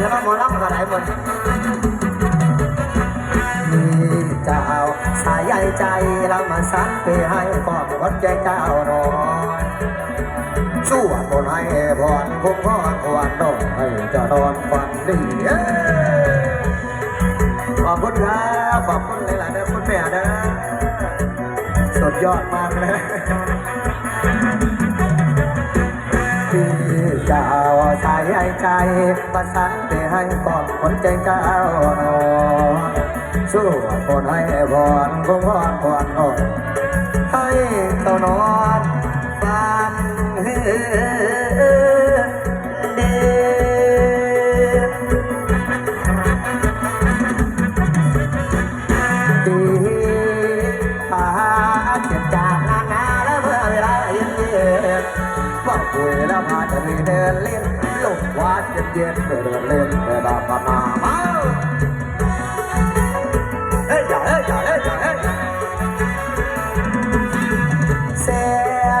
ดี๋ยวเราหมอลำกันไหนหมดมีเจ้าสายใยใจเรามาสักไปให้ก่อนวัดใจเจ้านอนสู้คนให้พรคุ้มครอควรนอนให้เจะนอนฝันดีขอบคุณครับขอบคุณหลายๆเด้อคุณแม่เด้อสุดยอดมากเลย ให้ใจ ประสานไปให้กอนคนใจเจ้าหนอสู้คนให้พรคงพรพรนอนให้เจ้านอนฝันเดีดีอาเจ็บจากนานนาแล้วเมื่อเวลาเย็นเย็นว่าคุยแล้วพาจะมีเดินเล่น ลูกวาดเย็นเย็นๆเดินเล่นเดินดอกมามามาเฮ้ยอย่าเฮ้ยอย่าเฮ้ยอย่าเฮ้ยแส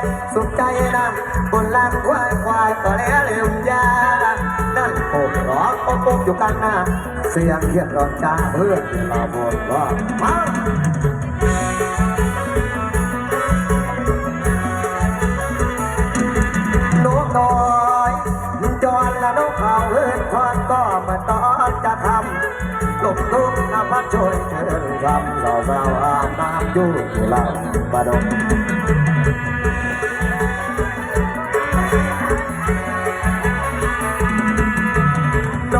บสุขใจนะบนลานควายควายก็แล้วลืมยานั่นโอบร้องโอบโอบอยู่กันนะเสียงเขียดร้อนจ้าเพื่อนเราบนว่ามา จะทำลงทุกนภัช่วยเชิญคำเราเราอาบน้ำอยู่ที่เราบดงโน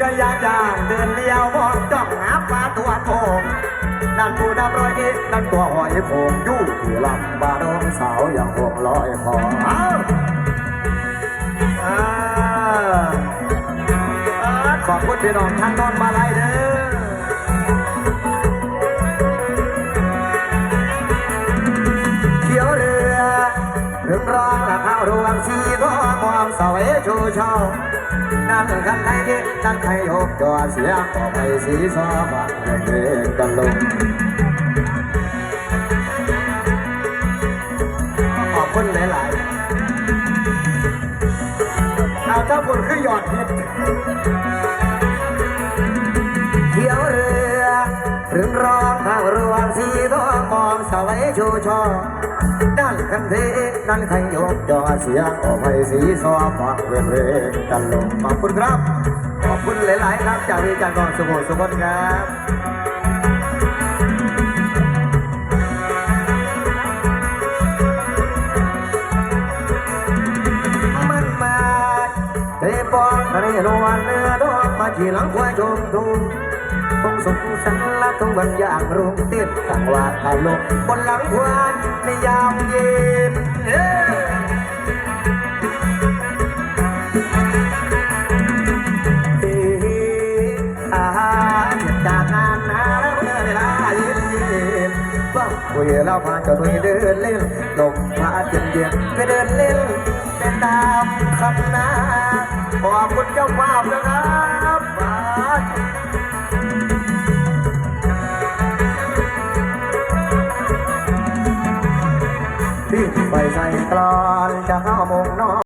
ก็อยากจะเดินเลี้ยวมองจ้องหาปลาตัวโกงนั่นผู้นำรอยเอ็ดนั่นตัวหอยโขงอยู่ที่ลำบาดงสาวอย่างพวกลอยคอ พี่น้องทางนอนมาลายเด้อเขียวเรือถึงร้องละข้าวรวงชีก็มองเสวยชูช่อนั่นกันไทยดินั่นไทยโยกจอเสียงก็ไปสีซอบักเด็กกันลงขอบคุณหลายๆเอาถ้าคุณคือหยอดผิดเชูชอนั่นคันเทนั่นขันยกจอเสียงออกไปสีซอฟังเวรเวรกันลงขอบคุณครับ ขอบคุณหลายๆครับ จากวิจารณ์กองสมุทรสมบัติครับมันมาเทปอนทะเลนวลเนื้อดอกมาขี่หลังควายชมทุ่ง คงสุขสันต์ละทุกวันอย่างรุ่งเต้นต่างว่าตลกบนหลังควานในยามเย็นเอ้เอ้อาเจ็บจากงานนาแล้วเมื่อเวลาเย็นเย็นว่าคุยแล้วพาเจะไปเดินเล่นลมพาเย็นเย็นไปเดินเล่นเป็นตามคำนาขอบคุณเจ้าภาพนะครับ ไปใส่กลอนจะเข้ามงนอน